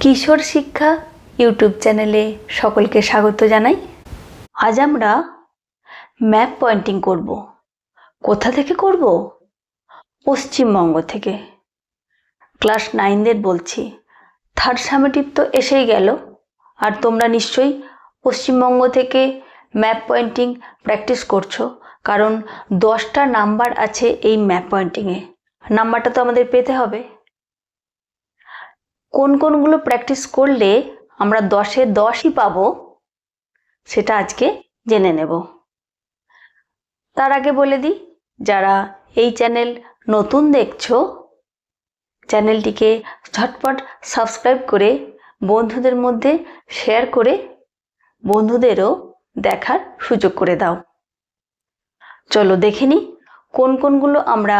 কিশোর শিক্ষা ইউটিউব চ্যানেলে সকলকে স্বাগত জানাই। আজ আমরা ম্যাপ পয়েন্টিং করব। কোথা থেকে করব? পশ্চিমবঙ্গ থেকে। ক্লাস নাইনদের বলছি। থার্ড সামেটিভ তো এসেই গেল। আর তোমরা নিশ্চয়ই পশ্চিমবঙ্গ থেকে ম্যাপ পয়েন্টিং প্র্যাকটিস করছ। কারণ দশটা নাম্বার আছে এই ম্যাপ পয়েন্টিংয়ে নাম্বারটা তো আমাদের পেতে হবে। কোন কোনগুলো প্র্যাকটিস করলে আমরা দশে দশই পাব, সেটা আজকে জেনে নেব। তার আগে বলে দিই, যারা এই চ্যানেল নতুন দেখছ চ্যানেলটিকে ঝটপট সাবস্ক্রাইব করে বন্ধুদের মধ্যে শেয়ার করে বন্ধুদেরও দেখার সুযোগ করে দাও। চলো দেখে নিই, কোন কোনগুলো আমরা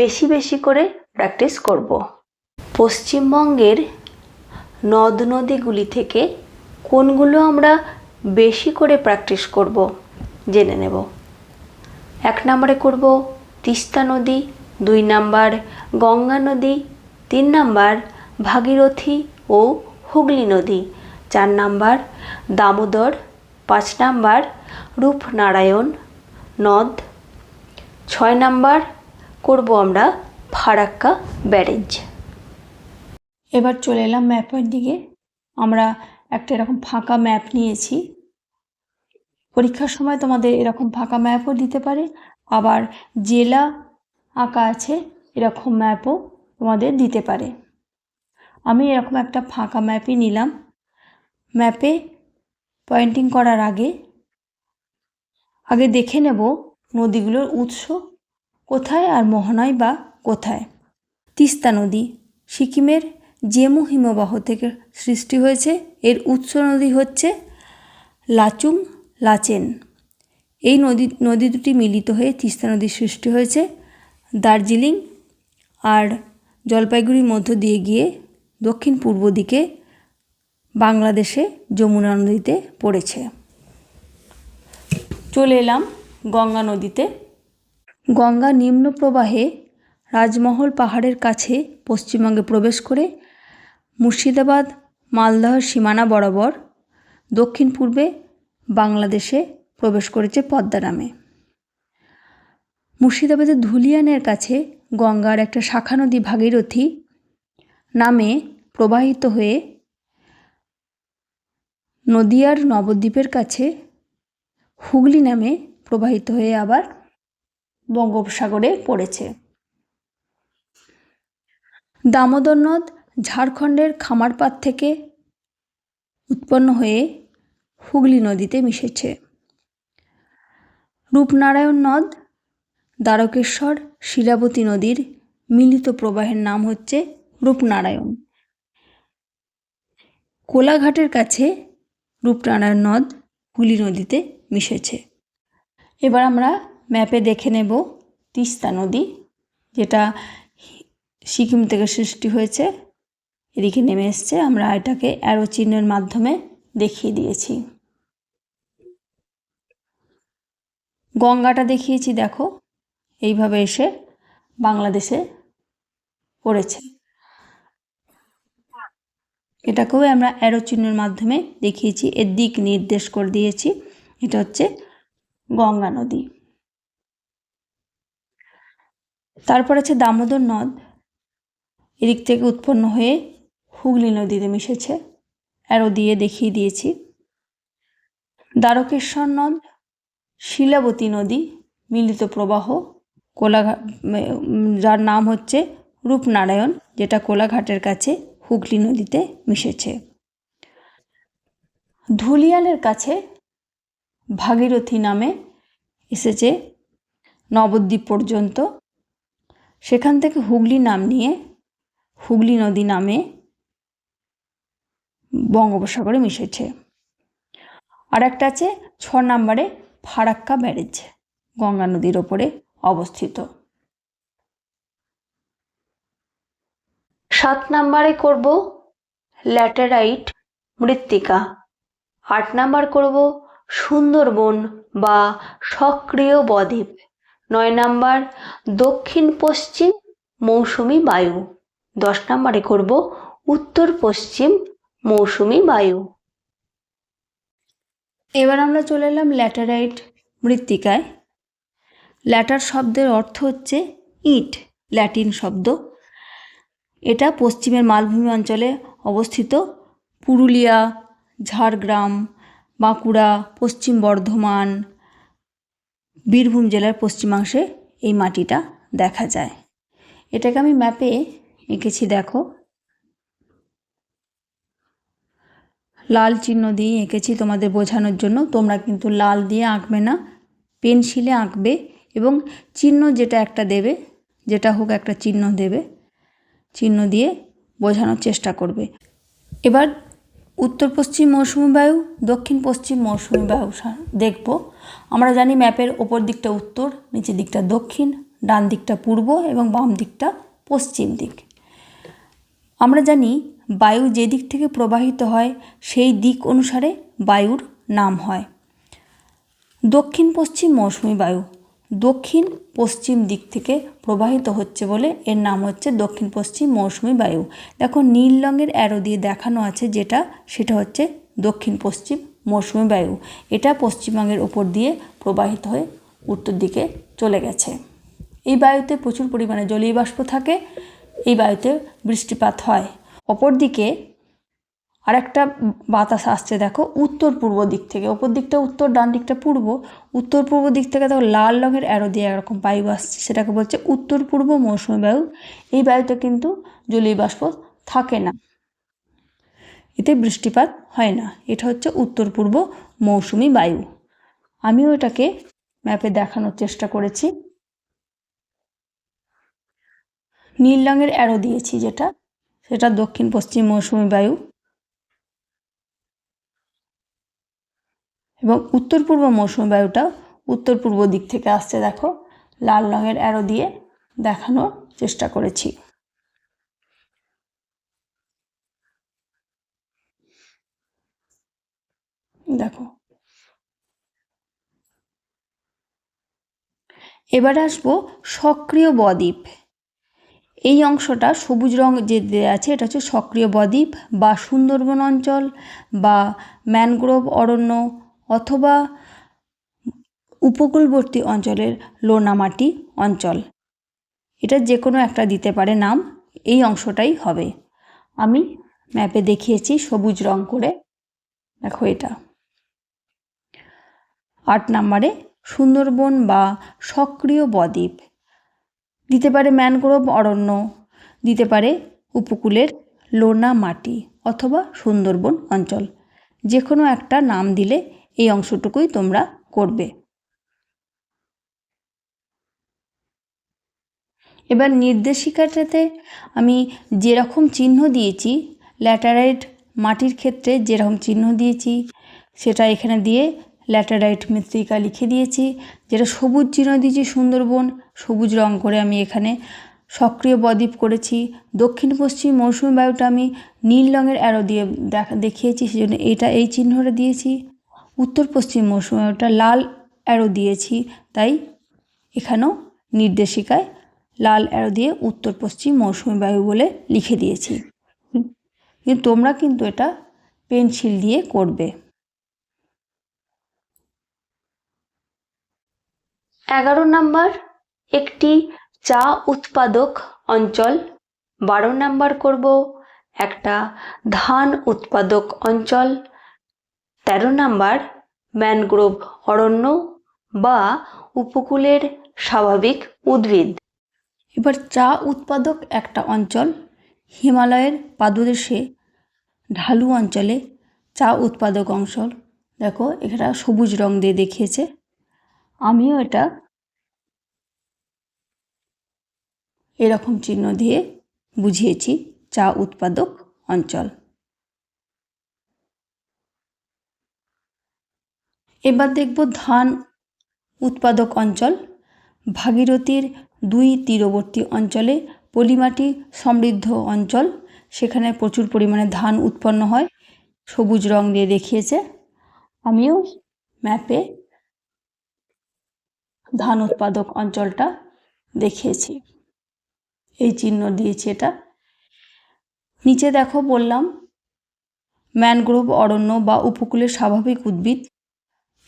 বেশি বেশি করে প্র্যাকটিস করব। পশ্চিমবঙ্গের নদ নদীগুলি থেকে কোনগুলো আমরা বেশি করে প্র্যাকটিস করব জেনে নেব। এক নম্বরে করব তিস্তা নদী, দুই নাম্বার গঙ্গা নদী, তিন নাম্বার ভাগীরথী ও হুগলি নদী, চার নাম্বার দামোদর, পাঁচ নাম্বার রূপনারায়ণ নদ, ছয় নাম্বার করব আমরা ফারাক্কা ব্যারেজ। এবার চলে এলাম ম্যাপের দিকে। আমরা একটা এরকম ফাঁকা ম্যাপ নিয়েছি। পরীক্ষার সময় তোমাদের এরকম ফাঁকা ম্যাপও দিতে পারে। আবার জেলা আঁকা আছে, এরকম ম্যাপও তোমাদের দিতে পারে। আমি এরকম একটা ফাঁকা ম্যাপই নিলাম। ম্যাপে পয়েন্টিং করার আগে আগে দেখে নেব নদীগুলোর উৎস কোথায় আর মোহনায় বা কোথায়। তিস্তা নদী, সিকিমের জেমু হিমবাহ থেকে সৃষ্টি হয়েছে। এর উৎস নদী হচ্ছে লাচুং লাচেন। এই নদী নদী দুটি মিলিত হয়ে তিস্তা নদীর সৃষ্টি হয়েছে। দার্জিলিং আর জলপাইগুড়ির মধ্য দিয়ে গিয়ে দক্ষিণ পূর্ব দিকে বাংলাদেশে যমুনা নদীতে পড়েছে। চলে এলাম গঙ্গা নদীতে। গঙ্গা নিম্ন প্রবাহে রাজমহল পাহাড়ের কাছে পশ্চিমবঙ্গে প্রবেশ করে মুর্শিদাবাদ, মালদহ সীমানা বরাবর, দক্ষিণ পূর্বে বাংলাদেশে প্রবেশ করেছে পদ্মা নামে। মুর্শিদাবাদের ধুলিয়ানের কাছে গঙ্গার একটা শাখা নদী ভাগীরথী নামে প্রবাহিত হয়ে নদিয়ার নবদ্বীপের কাছে হুগলি নামে প্রবাহিত হয়ে আবার বঙ্গোপসাগরে পড়েছে। দামোদর নদ ঝাড়খণ্ডের খামারপাত থেকে উৎপন্ন হয়ে হুগলি নদীতে মিশেছে। রূপনারায়ণ নদ, দ্বারকেশ্বর, শিলাবতী নদীর মিলিত প্রবাহের নাম হচ্ছে রূপনারায়ণ। কোলাঘাটের কাছে রূপনারায়ণ নদ হুগলি নদীতে মিশেছে। এবার আমরা ম্যাপে দেখে নেব তিস্তা নদী, যেটা সিকিম থেকে সৃষ্টি হয়েছে। এদিকে নেমে এসছে। আমরা এটাকে অ্যারো চিহ্নের মাধ্যমে দেখিয়ে দিয়েছি। গঙ্গাটা দেখিয়েছি, দেখো। এইভাবে এসে বাংলাদেশে পড়েছে। এটাকেও আমরা অ্যারো চিহ্নের মাধ্যমে দেখিয়েছি। এর দিক নির্দেশ করে দিয়েছি। এটা হচ্ছে গঙ্গা নদী। তারপর আছে দামোদর নদ। এদিক থেকে উৎপন্ন হয়ে হুগলি নদীতে মিশেছে। অ্যারো দিয়ে দেখিয়ে দিয়েছি। দ্বারকেশ্বর নদ, শিলাবতী নদী, মিলিত প্রবাহ কোলাঘাট যার নাম হচ্ছে রূপনারায়ণ, যেটা কোলাঘাটের কাছে হুগলি নদীতে মিশেছে। ধুলিয়ালের কাছে ভাগীরথী নামে এসেছে নবদ্বীপ পর্যন্ত। সেখান থেকে হুগলি নাম নিয়ে হুগলি নদী নামে বঙ্গোপসাগরে মিশেছে। আর একটা আছে ছ নম্বরে ফারাক্কা ব্যারেজ, গঙ্গা নদীর ওপরে অবস্থিত। সাত নাম্বারে করব ল্যাটেরাইট মৃত্তিকা। আট নাম্বার করব সুন্দরবন বা সক্রিয় বদ্বীপ। নয় নাম্বার দক্ষিণ পশ্চিম মৌসুমি বায়ু। দশ নম্বরে করব উত্তর পশ্চিম মৌসুমি বায়ু। এবার আমরা চলে এলাম ল্যাটারাইট মৃত্তিকায়। ল্যাটার শব্দের অর্থ হচ্ছে ইট, ল্যাটিন শব্দ। এটা পশ্চিমের মালভূমি অঞ্চলে অবস্থিত। পুরুলিয়া, ঝাড়গ্রাম, বাঁকুড়া, পশ্চিম বর্ধমান, বীরভূম জেলার পশ্চিমাংশে এই মাটিটা দেখা যায়। এটাকে আমি ম্যাপে এঁকেছি, দেখো। লাল চিহ্ন দিয়ে এঁকেছি তোমাদের বোঝানোর জন্য। তোমরা কিন্তু লাল দিয়ে আঁকবে না, পেন্সিলে আঁকবে এবং চিহ্ন যেটা একটা দেবে, যেটা হোক একটা চিহ্ন দেবে, চিহ্ন দিয়ে বোঝানোর চেষ্টা করবে। এবার উত্তর পশ্চিম মৌসুমি বায়ু, দক্ষিণ পশ্চিম মৌসুমি বায়ু দেখব। আমরা জানি ম্যাপের ওপর দিকটা উত্তর, নিচের দিকটা দক্ষিণ, ডান দিকটা পূর্ব এবং বাম দিকটা পশ্চিম দিক। আমরা জানি বায়ু যে দিক থেকে প্রবাহিত হয়, সেই দিক অনুসারে বায়ুর নাম হয়। দক্ষিণ পশ্চিম মৌসুমি বায়ু, দক্ষিণ পশ্চিম দিক থেকে প্রবাহিত হচ্ছে বলে এর নাম হচ্ছে দক্ষিণ পশ্চিম মৌসুমি বায়ু। দেখো, নীল রঙের অ্যারো দিয়ে দেখানো আছে যেটা, সেটা হচ্ছে দক্ষিণ পশ্চিম মৌসুমি বায়ু। এটা পশ্চিমবঙ্গের ওপর দিয়ে প্রবাহিত হয়ে উত্তর দিকে চলে গেছে। এই বায়ুতে প্রচুর পরিমাণে জলীয় বাষ্প থাকে, এই বায়ুতে বৃষ্টিপাত হয়। অপরদিকে আর একটা বাতাস আসছে, দেখো উত্তর পূর্ব দিক থেকে। ওপর দিকটা উত্তর ডান দিকটা পূর্ব। উত্তর পূর্ব দিক থেকে দেখো, লাল রঙের অ্যারো দিয়ে এরকম বায়ু আসছে। সেটাকে বলছে উত্তর পূর্ব মৌসুমি বায়ু। এই বায়ুতে কিন্তু জলীয় বাষ্প থাকে না। এতে বৃষ্টিপাত হয় না। এটা হচ্ছে উত্তর পূর্ব মৌসুমি বায়ু। আমিও এটাকে ম্যাপে দেখানোর চেষ্টা করেছি। নীল রঙের অ্যারো দিয়েছি যেটা। সেটা দক্ষিণ পশ্চিম মৌসুমী বায়ু এবং উত্তর পূর্ব মৌসুমী বায়ুটা উত্তর পূর্ব দিক থেকে আসছে, দেখো। লাল রঙের অ্যারো দিয়ে দেখানোর চেষ্টা করেছি। দেখো। এবার আসব সক্রিয় বদ্বীপ। এই অংশটা সবুজ রং যে আছে, এটা হচ্ছে সক্রিয় বদ্বীপ বা সুন্দরবন অঞ্চল বা ম্যানগ্রোভ অরণ্য অথবা উপকূলবর্তী অঞ্চলের লোনামাটি অঞ্চল। এটা যে কোনো একটা দিতে পারে নাম, এই অংশটাই হবে। আমি ম্যাপে দেখিয়েছি সবুজ রং করে। দেখো এটা। আট নম্বরে সুন্দরবন বা সক্রিয় বদ্বীপ। দিতে পারে ম্যানগ্রোভ অরণ্য, দিতে পারে উপকূলের লোনা মাটি অথবা সুন্দরবন অঞ্চল। যে কোনো একটা নাম দিলে এই অংশটুকুই তোমরা করবে। এবার নির্দেশিকাটাতে আমি যেরকম চিহ্ন দিয়েছি, ল্যাটারাইট মাটির ক্ষেত্রে যেরকম চিহ্ন দিয়েছি, সেটা এখানে দিয়ে ল্যাটারাইট মৃত্তিকা লিখে দিয়েছি যেটা সবুজ চিহ্ন দিয়েছি সুন্দরবন সবুজ রং করে আমি এখানে সক্রিয় বদ্বীপ করেছি। দক্ষিণ পশ্চিম মৌসুমী বায়ুটা আমি নীল রঙের অ্যারো দিয়ে দেখা দেখিয়েছি সেজন্য এটা এই চিহ্নটা দিয়েছি। উত্তর পশ্চিম মৌসুমী বায়ুটা লাল অ্যারো দিয়েছি তাই এখানেও নির্দেশিকায় লাল অ্যারো দিয়ে উত্তর পশ্চিম মৌসুমী বায়ু বলে লিখে দিয়েছি। কিন্তু তোমরা কিন্তু এটা পেন্সিল দিয়ে করবে। এগারো নাম্বার, একটি চা উৎপাদক অঞ্চল। বারো নাম্বার করব, একটা ধান উৎপাদক অঞ্চল। তেরো নাম্বার, ম্যানগ্রোভ অরণ্য বা উপকূলের স্বাভাবিক উদ্ভিদ। এবার চা উৎপাদক একটা অঞ্চল, হিমালয়ের পাদদেশে ঢালু অঞ্চলে চা উৎপাদক অঞ্চল দেখো, এখানে সবুজ রং দিয়ে দেখিয়েছে। আমিও এটা এরকম চিহ্ন দিয়ে বুঝিয়েছি, চা উৎপাদক অঞ্চল। এবার দেখব ধান উৎপাদক অঞ্চল। ভাগীরথীর দুই তীরবর্তী অঞ্চলে পলিমাটি সমৃদ্ধ অঞ্চল। সেখানে প্রচুর পরিমাণে ধান উৎপন্ন হয়। সবুজ রং দিয়ে দেখিয়েছে। আমিও ম্যাপে ধান উৎপাদক অঞ্চলটা দেখিয়েছি। এই চিহ্ন দিয়েছি এটা। নিচে দেখো বললাম, ম্যানগ্রোভ, অরণ্য বা উপকূলের স্বাভাবিক উদ্ভিদ।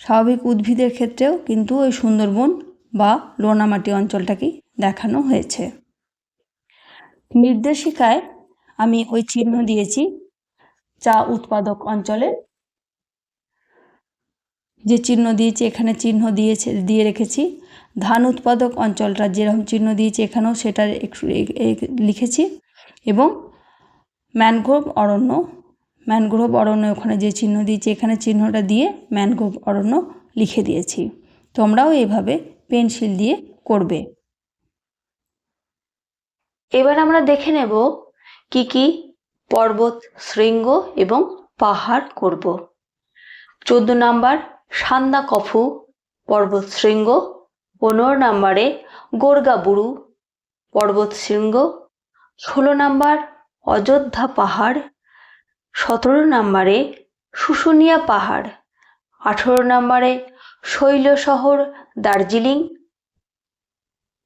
স্বাভাবিক উদ্ভিদের ক্ষেত্রেও কিন্তু ওই সুন্দরবন বা লোনামাটি অঞ্চলটাকেই দেখানো হয়েছে। নির্দেশিকায় আমি ওই চিহ্ন দিয়েছি, চা উৎপাদক অঞ্চলে যে চিহ্ন দিয়েছি, এখানে চিহ্ন দিয়েছে, দিয়ে রেখেছি। ধান উৎপাদক অঞ্চলটা যেরকম চিহ্ন দিয়েছি এখানেও সেটা লিখেছি। এবং ম্যানগ্রোভ অরণ্য ম্যানগ্রোভ অরণ্য ওখানে যে চিহ্ন দিয়েছি, এখানে চিহ্নটা দিয়ে ম্যানগ্রোভ অরণ্য লিখে দিয়েছি। তোমরাও এভাবে পেন্সিল দিয়ে করবে। এবার আমরা দেখে নেব কি কি পর্বত, শৃঙ্গ এবং পাহাড় করব। চোদ্দ নাম্বার সান্দা কফু পর্বত শৃঙ্গ, পনেরো নাম্বারে গোর্গাবুরু, পর্বত শৃঙ্গ, ষোলো নাম্বার অযোধ্যা পাহাড়, সতেরো নাম্বারে শুশুনিয়া পাহাড়, আঠেরো নাম্বারে শৈল শহর দার্জিলিং,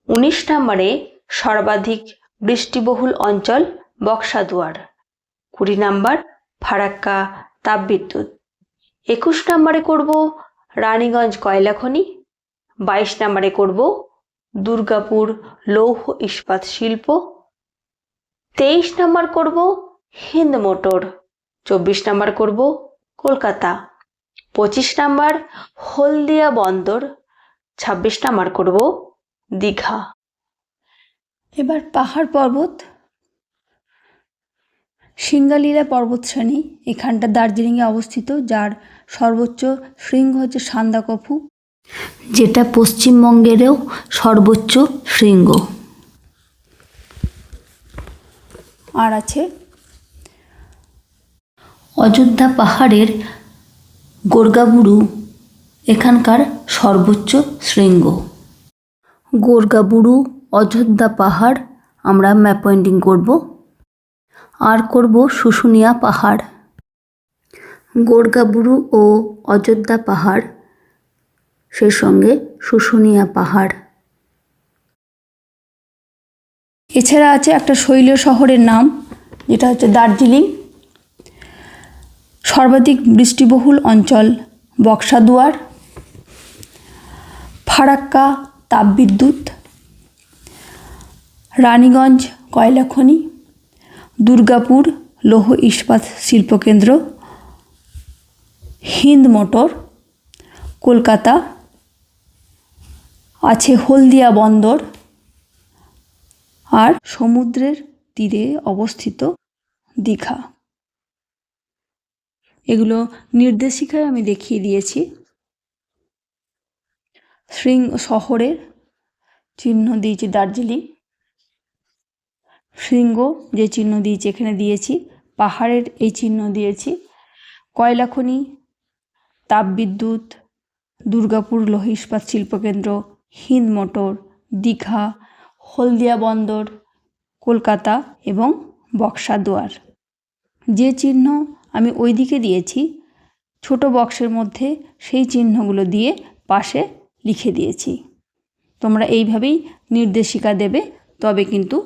উনিশ নাম্বারে সর্বাধিক বৃষ্টিবহুল অঞ্চল বক্সাদুয়ার, কুড়ি নাম্বার ফারাক্কা তাপবিদ্যুৎ। একুশ নাম্বারে করব রানীগঞ্জ কয়লা খনি, বাইশ নাম্বারে করব দুর্গাপুর লৌহ ইস্পাত শিল্প, তেইশ নাম্বার করব হিন্দ মোটর, চব্বিশ নাম্বার করব কলকাতা, পঁচিশ নাম্বার হলদিয়া বন্দর, ছাব্বিশ নাম্বার করব দীঘা। এবার পাহাড় পর্বত সিঙ্গালীলা পর্বতশ্রেণী, এখানটা দার্জিলিংয়ে অবস্থিত, যার সর্বোচ্চ শৃঙ্গ হচ্ছে সান্দাকফু, যেটা পশ্চিমবঙ্গেরও সর্বোচ্চ শৃঙ্গ। আর আছে অযোধ্যা পাহাড়ের গোর্গাবুরু, এখানকার সর্বোচ্চ শৃঙ্গ। গোর্গাবুরু, অযোধ্যা পাহাড়, আমরা ম্যাপ পয়েন্টিং করব। আর করব শুশুনিয়া পাহাড়। গোর্গাবুরু ও অযোধ্যা পাহাড় সেই সঙ্গে শুশুনিয়া পাহাড়। এছাড়া আছে একটা শৈল শহরের নাম, যেটা হচ্ছে দার্জিলিং। সর্বাধিক বৃষ্টিবহুল অঞ্চল বক্সাদুয়ার। ফারাক্কা তাপবিদ্যুৎ। রানীগঞ্জ কয়লা খনি দুর্গাপুর লৌহ ইস্পাত শিল্পকেন্দ্র, হিন্দ মোটর, কলকাতা, আছে হলদিয়া বন্দর আর সমুদ্রের তীরে অবস্থিত দীঘা। এগুলো নির্দেশিকায় আমি দেখিয়ে দিয়েছি। শৃঙ্গ শহরের চিহ্ন দিয়েছি দার্জিলিং। শৃঙ্গ যে চিহ্ন দিয়েছি, এখানে দিয়েছি, পাহাড়ের এই চিহ্ন দিয়েছি কয়লা খনি তাপবিদ্যুৎ, দুর্গাপুর লৌহ ইস্পাত শিল্পকেন্দ্র, হিন্দ মোটর, দীঘা, হলদিয়া বন্দর, কলকাতা এবং বক্সাদুয়ার। যে চিহ্ন আমি ওই দিকে দিয়েছি, ছোট বক্সের মধ্যে সেই চিহ্নগুলো দিয়ে পাশে লিখে দিয়েছি। তোমরা এইভাবেই নির্দেশিকা দেবে, তবে কিন্তু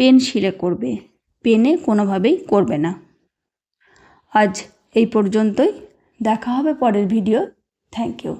পেনসিলে করবে। পেনে কোনোভাবেই করবে না। আজ এই পর্যন্তই। দেখা হবে পরের ভিডিও থ্যাংক ইউ